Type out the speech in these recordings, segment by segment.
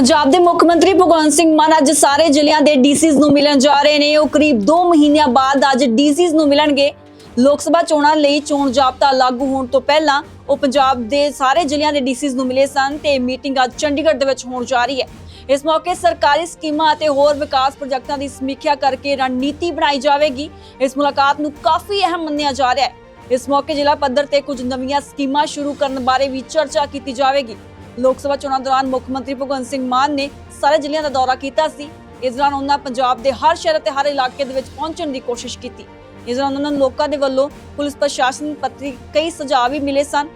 ਪੰਜਾਬ ਦੇ ਮੁੱਖ ਮੰਤਰੀ ਭਗਵੰਤ ਸਿੰਘ ਮਾਨ ਅੱਜ ਸਾਰੇ ਜ਼ਿਲ੍ਹਿਆਂ ਦੇ ਡੀਸੀਜ਼ ਨੂੰ ਮਿਲਣ ਜਾ ਰਹੇ ਨੇ। ਉਹ ਕਰੀਬ 2 ਮਹੀਨਿਆਂ ਬਾਅਦ ਅੱਜ ਡੀਸੀਜ਼ ਨੂੰ ਮਿਲਣਗੇ। ਲੋਕ ਸਭਾ ਚੋਣਾਂ ਲਈ ਚੋਣ ਜਾਬਤਾ ਲਾਗੂ ਹੋਣ ਤੋਂ ਪਹਿਲਾਂ ਉਹ ਪੰਜਾਬ ਦੇ ਸਾਰੇ ਜ਼ਿਲ੍ਹਿਆਂ ਦੇ ਡੀਸੀਜ਼ ਨੂੰ ਮਿਲੇ ਸਨ ਤੇ ਮੀਟਿੰਗ ਅੱਜ ਚੰਡੀਗੜ੍ਹ ਦੇ ਵਿੱਚ ਹੋਣ ਜਾ ਰਹੀ ਹੈ। ਇਸ ਮੌਕੇ ਸਰਕਾਰੀ ਸਕੀਮਾਂ ਅਤੇ ਹੋਰ ਵਿਕਾਸ ਪ੍ਰੋਜੈਕਟਾਂ ਦੀ ਸਮੀਖਿਆ ਕਰਕੇ ਰਣਨੀਤੀ ਬਣਾਈ ਜਾਵੇਗੀ। ਇਸ ਮੁਲਾਕਾਤ ਨੂੰ ਕਾਫੀ ਅਹਿਮ ਮੰਨਿਆ ਜਾ ਰਿਹਾ ਹੈ। ਇਸ ਮੌਕੇ ਜ਼ਿਲ੍ਹਾ ਪੱਧਰ ਤੇ ਕੁਝ ਨਵੀਆਂ ਸਕੀਮਾਂ ਸ਼ੁਰੂ ਕਰਨ ਬਾਰੇ ਵੀ ਚਰਚਾ ਕੀਤੀ ਜਾਵੇਗੀ। ਲੋਕ ਸਭਾ ਚੋਣਾਂ ਦੌਰਾਨ ਮੁੱਖ ਮੰਤਰੀ ਭਗਵੰਤ ਸਿੰਘ ਮਾਨ ਨੇ ਸਾਰੇ ਜ਼ਿਲ੍ਹਿਆਂ ਦਾ ਦੌਰਾ ਕੀਤਾ ਸੀ। ਇਸ ਦੌਰਾਨ ਉਹਨਾਂ ਪੰਜਾਬ ਦੇ ਹਰ ਸ਼ਹਿਰ ਅਤੇ ਹਰ ਇਲਾਕੇ ਦੇ ਵਿੱਚ ਪਹੁੰਚਣ ਦੀ ਕੋਸ਼ਿਸ਼ ਕੀਤੀ। ਇਸ ਦੌਰਾਨ ਉਹਨਾਂ ਨੂੰ ਲੋਕਾਂ ਦੇ ਵੱਲੋਂ ਪੁਲਿਸ ਪ੍ਰਸ਼ਾਸਨ ਪ੍ਰਤੀ ਕਈ ਸੁਝਾਅ ਵੀ ਮਿਲੇ ਸਨ।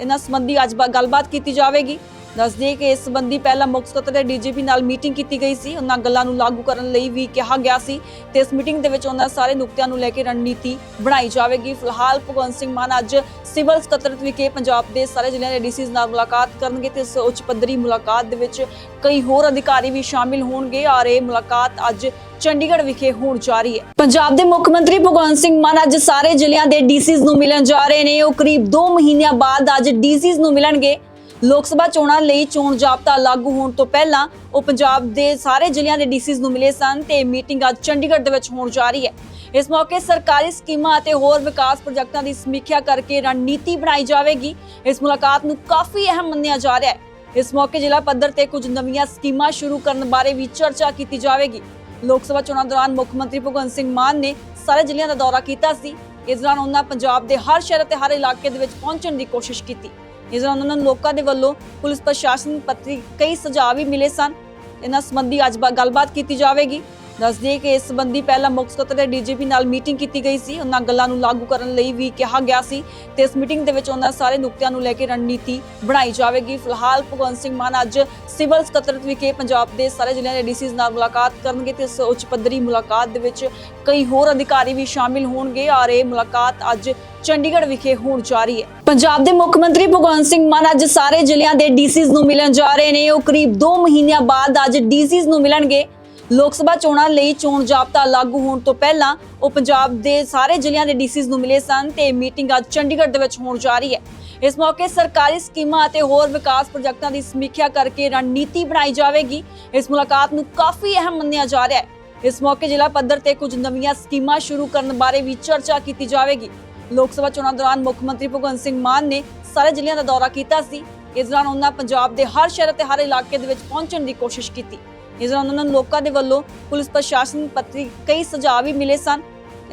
ਇਹਨਾਂ ਸੰਬੰਧੀ ਅੱਜ ਗੱਲਬਾਤ ਕੀਤੀ ਜਾਵੇਗੀ। ਦੱਸ ਕਿ ਇਸ ਸੰਬੰਧੀ ਪਹਿਲਾਂ ਮੁੱਖ ਸਕੱਤਰ ਦੇ ਡੀਜੀਪੀ ਨਾਲ ਮੀਟਿੰਗ ਕੀਤੀ ਗਈ ਸੀ। ਉਹਨਾਂ ਗੱਲਾਂ ਨੂੰ ਲਾਗੂ ਕਰਨ ਲਈ ਵੀ ਕਿਹਾ ਗਿਆ ਸੀ ਤੇ ਇਸ ਮੀਟਿੰਗ ਦੇ ਵਿੱਚ ਉਹਨਾਂ ਸਾਰੇ ਨੁਕਤਿਆਂ ਨੂੰ ਲੈ ਕੇ ਰਣਨੀਤੀ ਬਣਾਈ ਜਾਵੇਗੀ। ਫਿਲਹਾਲ ਭਗਵੰਤ ਸਿੰਘ ਮਾਨ ਅੱਜ ਸਿਵਲ ਸਕੱਤਰਤ ਵਿਖੇ ਪੰਜਾਬ ਦੇ ਸਾਰੇ ਜ਼ਿਲ੍ਹਿਆਂ ਦੇ ਡੀਸੀਜ਼ ਨਾਲ ਮੁਲਾਕਾਤ ਕਰਨਗੇ ਤੇ ਇਸ ਉੱਚ ਪੱਧਰੀ ਮੁਲਾਕਾਤ ਦੇ ਵਿੱਚ ਕਈ ਹੋਰ ਅਧਿਕਾਰੀ ਵੀ ਸ਼ਾਮਿਲ ਹੋਣਗੇ। ਔਰ ਇਹ ਮੁਲਾਕਾਤ ਅੱਜ ਚੰਡੀਗੜ੍ਹ ਵਿਖੇ ਹੋਣ ਜਾ ਰਹੀ ਹੈ। ਪੰਜਾਬ ਦੇ ਮੁੱਖ ਮੰਤਰੀ ਭਗਵੰਤ ਸਿੰਘ ਮਾਨ ਅੱਜ ਸਾਰੇ ਜ਼ਿਲ੍ਹਿਆਂ ਦੇ ਡੀਸੀਜ਼ ਨੂੰ ਮਿਲਣ ਜਾ ਰਹੇ ਨੇ। ਉਹ ਕਰੀਬ 2 ਮਹੀਨਿਆਂ ਬਾਅਦ ਅੱਜ ਡੀਸੀਜ਼ ਨੂੰ ਮਿਲਣਗੇ। ਲੋਕ ਸਭਾ ਚੋਣਾਂ ਲਈ ਚੋਣ ਜਾਬਤਾ ਲਾਗੂ ਹੋਣ ਤੋਂ ਪਹਿਲਾਂ ਉਹ ਪੰਜਾਬ ਦੇ ਸਾਰੇ ਜ਼ਿਲ੍ਹਿਆਂ ਦੇ ਡੀਸੀਜ਼ ਨੂੰ ਮਿਲੇ ਸਨ ਤੇ ਮੀਟਿੰਗ ਅੱਜ ਚੰਡੀਗੜ੍ਹ ਦੇ ਵਿੱਚ ਹੋਣ ਜਾ ਰਹੀ ਹੈ। ਇਸ ਮੌਕੇ ਸਰਕਾਰੀ ਸਕੀਮਾਂ ਅਤੇ ਹੋਰ ਵਿਕਾਸ ਪ੍ਰੋਜੈਕਟਾਂ ਦੀ ਸਮੀਖਿਆ ਕਰਕੇ ਰਣਨੀਤੀ ਬਣਾਈ ਜਾਵੇਗੀ। ਇਸ ਮੁਲਾਕਾਤ ਨੂੰ ਕਾਫੀ ਅਹਿਮ ਮੰਨਿਆ ਜਾ ਰਿਹਾ ਹੈ। ਇਸ ਮੌਕੇ ਜ਼ਿਲ੍ਹਾ ਪੱਧਰ ਤੇ ਕੁਝ ਨਵੀਆਂ ਸਕੀਮਾਂ ਸ਼ੁਰੂ ਕਰਨ ਬਾਰੇ ਵੀ ਚਰਚਾ ਕੀਤੀ ਜਾਵੇਗੀ। ਲੋਕ ਸਭਾ ਚੋਣਾਂ ਦੌਰਾਨ ਮੁੱਖ ਮੰਤਰੀ ਭਗਵੰਤ ਸਿੰਘ ਮਾਨ ਨੇ ਸਾਰੇ ਜ਼ਿਲ੍ਹਿਆਂ ਦਾ ਦੌਰਾ ਕੀਤਾ ਸੀ। ਇਸ ਦੌਰਾਨ ਉਹਨਾਂ ਪੰਜਾਬ ਦੇ ਹਰ ਸ਼ਹਿਰ ਅਤੇ ਹਰ ਇਲਾਕੇ ਦੇ ਵਿੱਚ ਪਹੁੰਚਣ ਦੀ ਕੋਸ਼ਿਸ਼ ਕੀਤੀ। ਇਸ ਦੌਰਾਨ ਉਹਨਾਂ ਨੂੰ ਲੋਕਾਂ ਦੇ ਵੱਲੋਂ ਪੁਲਿਸ ਪ੍ਰਸ਼ਾਸਨ ਪੱਤਰੀ ਕਈ ਸੁਝਾਅ ਵੀ ਮਿਲੇ ਸਨ। ਇਹਨਾਂ ਸੰਬੰਧੀ ਅੱਜ ਗੱਲਬਾਤ ਕੀਤੀ ਜਾਵੇਗੀ। ਦੱਸ ਕਿ ਇਸ ਸੰਬੰਧੀ ਪਹਿਲਾਂ ਮੁੱਖ ਸਕੱਤਰ ਦੇ ਡੀਜੀਪੀ ਨਾਲ ਮੀਟਿੰਗ ਕੀਤੀ ਗਈ ਸੀ। ਉਹਨਾਂ ਗੱਲਾਂ ਨੂੰ ਲਾਗੂ ਕਰਨ ਲਈ ਵੀ ਕਿਹਾ ਗਿਆ ਸੀ ਤੇ ਇਸ ਮੀਟਿੰਗ ਦੇ ਵਿੱਚ ਉਹਨਾਂ ਸਾਰੇ ਨੁਕਤਿਆਂ ਨੂੰ ਲੈ ਕੇ ਰਣਨੀਤੀ ਬਣਾਈ ਜਾਵੇਗੀ। ਫਿਲਹਾਲ ਭਗਵੰਤ ਸਿੰਘ ਮਾਨ ਅੱਜ ਸਿਵਲ ਸਕੱਤਰਤ ਵਿਖੇ ਪੰਜਾਬ ਦੇ ਸਾਰੇ ਜ਼ਿਲ੍ਹਿਆਂ ਦੇ ਡੀਸੀਜ਼ ਨਾਲ ਮੁਲਾਕਾਤ ਕਰਨਗੇ ਤੇ ਇਸ ਉੱਚ ਪੱਧਰੀ ਮੁਲਾਕਾਤ ਦੇ ਵਿੱਚ ਕਈ ਹੋਰ ਅਧਿਕਾਰੀ ਵੀ ਸ਼ਾਮਿਲ ਹੋਣਗੇ। ਔਰ ਇਹ ਮੁਲਾਕਾਤ ਅੱਜ ਚੰਡੀਗੜ੍ਹ ਵਿਖੇ ਹੋਣ ਜਾ ਰਹੀ ਹੈ। ਪੰਜਾਬ ਦੇ ਮੁੱਖ ਮੰਤਰੀ ਭਗਵੰਤ ਸਿੰਘ ਮਾਨ ਅੱਜ ਸਾਰੇ ਜ਼ਿਲ੍ਹਿਆਂ ਦੇ ਡੀਸੀਜ਼ ਨੂੰ ਮਿਲਣ ਜਾ ਰਹੇ ਨੇ। ਉਹ ਕਰੀਬ 2 ਮਹੀਨਿਆਂ ਬਾਅਦ ਅੱਜ ਡੀਸੀਜ਼ ਨੂੰ ਮਿਲਣਗੇ। ਲੋਕ ਸਭਾ ਚੋਣਾਂ ਲਈ ਚੋਣ ਜਾਬਤਾ ਲਾਗੂ ਹੋਣ ਤੋਂ ਪਹਿਲਾਂ ਉਹ ਪੰਜਾਬ ਦੇ ਸਾਰੇ ਜ਼ਿਲ੍ਹਿਆਂ ਦੇ ਡੀਸੀਜ਼ ਨੂੰ ਮਿਲੇ ਸਨ ਤੇ ਮੀਟਿੰਗ ਅੱਜ ਚੰਡੀਗੜ੍ਹ ਦੇ ਵਿੱਚ ਹੋਣ ਜਾ ਰਹੀ ਹੈ। ਇਸ ਮੌਕੇ ਸਰਕਾਰੀ ਸਕੀਮਾਂ ਅਤੇ ਹੋਰ ਵਿਕਾਸ ਪ੍ਰੋਜੈਕਟਾਂ ਦੀ ਸਮੀਖਿਆ ਕਰਕੇ ਰਣਨੀਤੀ ਬਣਾਈ ਜਾਵੇਗੀ। ਇਸ ਮੁਲਾਕਾਤ ਨੂੰ ਕਾਫੀ ਅਹਿਮ ਮੰਨਿਆ ਜਾ ਰਿਹਾ ਹੈ। ਇਸ ਮੌਕੇ ਜ਼ਿਲ੍ਹਾ ਪੱਧਰ ਤੇ ਕੁਝ ਨਵੀਆਂ ਸਕੀਮਾਂ ਸ਼ੁਰੂ ਕਰਨ ਬਾਰੇ ਵੀ ਚਰਚਾ ਕੀਤੀ ਜਾਵੇਗੀ। ਲੋਕ ਸਭਾ ਚੋਣਾਂ ਦੌਰਾਨ ਮੁੱਖ ਮੰਤਰੀ ਭਗਵੰਤ ਸਿੰਘ ਮਾਨ ਨੇ ਸਾਰੇ ਜ਼ਿਲ੍ਹਿਆਂ ਦਾ ਦੌਰਾ ਕੀਤਾ ਸੀ। ਇਸ ਦੌਰਾਨ ਉਹਨਾਂ ਪੰਜਾਬ ਦੇ ਹਰ ਸ਼ਹਿਰ ਅਤੇ ਹਰ ਇਲਾਕੇ ਦੇ ਵਿੱਚ ਪਹੁੰਚਣ ਦੀ ਕੋਸ਼ਿਸ਼ ਕੀਤੀ। ਇਸ ਦੌਰਾਨ ਉਹਨਾਂ ਨੂੰ ਲੋਕਾਂ ਦੇ ਵੱਲੋਂ ਪੁਲਿਸ ਪ੍ਰਸ਼ਾਸਨ ਪੱਤਰੀ ਕਈ ਸੁਝਾਅ ਵੀ ਮਿਲੇ ਸਨ।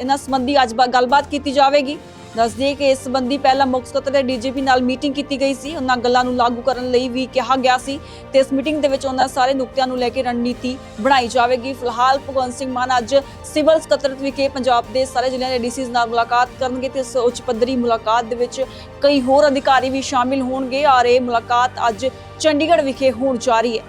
ਇਹਨਾਂ ਸੰਬੰਧੀ ਅੱਜ ਬਾ- ਗੱਲਬਾਤ ਕੀਤੀ ਜਾਵੇਗੀ। ਦੱਸ ਦਈਏ ਕਿ ਇਸ ਸੰਬੰਧੀ ਪਹਿਲਾਂ ਮੁੱਖ ਸਕੱਤਰ ਦੇ ਡੀਜੀਪੀ ਨਾਲ ਮੀਟਿੰਗ ਕੀਤੀ ਗਈ ਸੀ। ਉਹਨਾਂ ਗੱਲਾਂ ਨੂੰ ਲਾਗੂ ਕਰਨ ਲਈ ਵੀ ਕਿਹਾ ਗਿਆ ਸੀ ਤੇ ਇਸ ਮੀਟਿੰਗ ਦੇ ਵਿੱਚ ਉਹਨਾਂ ਸਾਰੇ ਨੁਕਤਿਆਂ ਨੂੰ ਲੈ ਕੇ ਰਣਨੀਤੀ ਬਣਾਈ ਜਾਵੇਗੀ। ਫਿਲਹਾਲ ਭਗਵੰਤ ਸਿੰਘ ਮਾਨ ਅੱਜ ਸਿਵਲ ਸਕੱਤਰਤ ਵਿਖੇ ਪੰਜਾਬ ਦੇ ਸਾਰੇ ਜ਼ਿਲ੍ਹਿਆਂ ਦੇ ਡੀਸੀਜ਼ ਨਾਲ ਮੁਲਾਕਾਤ ਕਰਨਗੇ ਤੇ ਇਸ ਉੱਚ ਪੱਧਰੀ ਮੁਲਾਕਾਤ ਦੇ ਵਿੱਚ ਕਈ ਹੋਰ ਅਧਿਕਾਰੀ ਵੀ ਸ਼ਾਮਿਲ ਹੋਣਗੇ। ਔਰ ਇਹ ਮੁਲਾਕਾਤ ਅੱਜ ਚੰਡੀਗੜ੍ਹ ਵਿਖੇ ਹੋਣ ਜਾ ਰਹੀ ਹੈ।